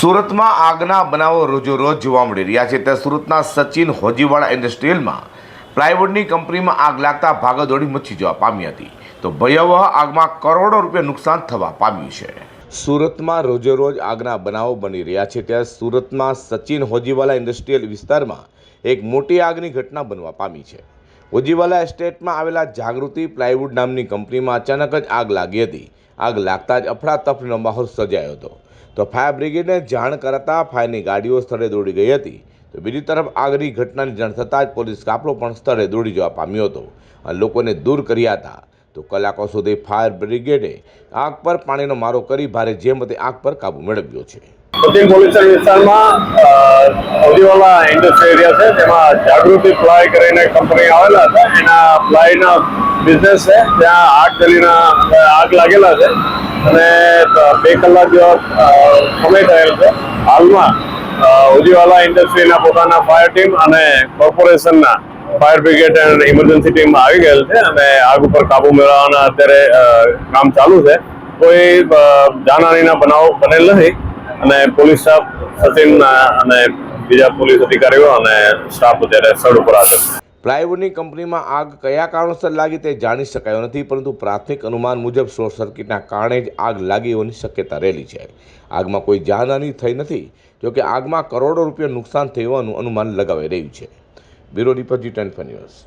સુરતમાં આગના બનાવો રોજોરોજ જોવા મળી રહ્યા છે. ત્યાં સુરતના સચિન હોજીવાળા ઇન્ડસ્ટ્રીયલમાં પ્લાયવુડની કંપનીમાં આગ લાગતા ભાગદોડી મચી જવા પામી હતી. તો ભયાવહ આગમાં કરોડો રૂપિયા નુકસાન થવા પામ્યું છે. સુરતમાં રોજેરોજ આગના બનાવો બની રહ્યા છે. ત્યાં સુરતમાં સચિન હોજીવાલા ઇન્ડસ્ટ્રીયલ વિસ્તારમાં એક મોટી આગની ઘટના બનવા પામી છે. હોજીવાલા એસ્ટેટમાં આવેલા જાગૃતિ પ્લાયવુડ નામની કંપનીમાં અચાનક જ આગ લાગી હતી. આગ લાગતા જ અફડાતફડીનો માહોલ સર્જાયો હતો. તો ફાયર બ્રિગેડને જાણ કરાતા ફાયરની ગાડીઓ સ્થળે દોડી ગઈ હતી. તો બીજી તરફ આગની ઘટનાની જાણ થતાં જ પોલીસ કાફલો પણ સ્થળે દોડી જવા પામ્યો હતો અને લોકોને દૂર કર્યા હતા. તો કલાકો સુધી ફાયર બ્રિગેડે આગ પર પાણીનો મારો કરી ભારે જેમતે આગ પર કાબુ મેળવ્યો છે. તેમાં જાગૃતિ ફ્લાય કરીને કંપની આવેલા હતા એના પ્લાયના બિઝનેસ છે. ત્યાં આગ જલીના, આગ લાગેલા છે. અને બે કલાક જેવા સમય થયેલ છે. હાલમાં ઉજીવાલા ઇન્ડસ્ટ્રીના પોતાના ફાયર ટીમ અને કોર્પોરેશનના fire brigade and emergency team આવી ગયેલ છે અને આગ ઉપર કાબુ મેળવવાના અત્યારે કામ ચાલુ છે. કોઈ જાનહાનીના બનાવ બનેલ નથી અને પોલીસ સ્ટાફ સચિન અને બીજા પોલીસ અધિકારીઓ અને સ્ટાફ અત્યારે સ્થળ ઉપર હાજર છે. પ્લાયવુડની કંપનીમાં આગ કયા કારણોસર લાગી તે જાણી શકાયો નથી, પરંતુ પ્રાથમિક અનુમાન મુજબ શોર્ટ સર્કિટના કારણે જ આગ લાગી હોવાની શક્યતા રહેલી છે. આગમાં કોઈ જાનહાની થઈ નથી જોકે આગમાં કરોડો રૂપિયા નુકસાન થયું હોવાનું અનુમાન લગાવાઈ રહ્યું છે. Bureau report G ten news.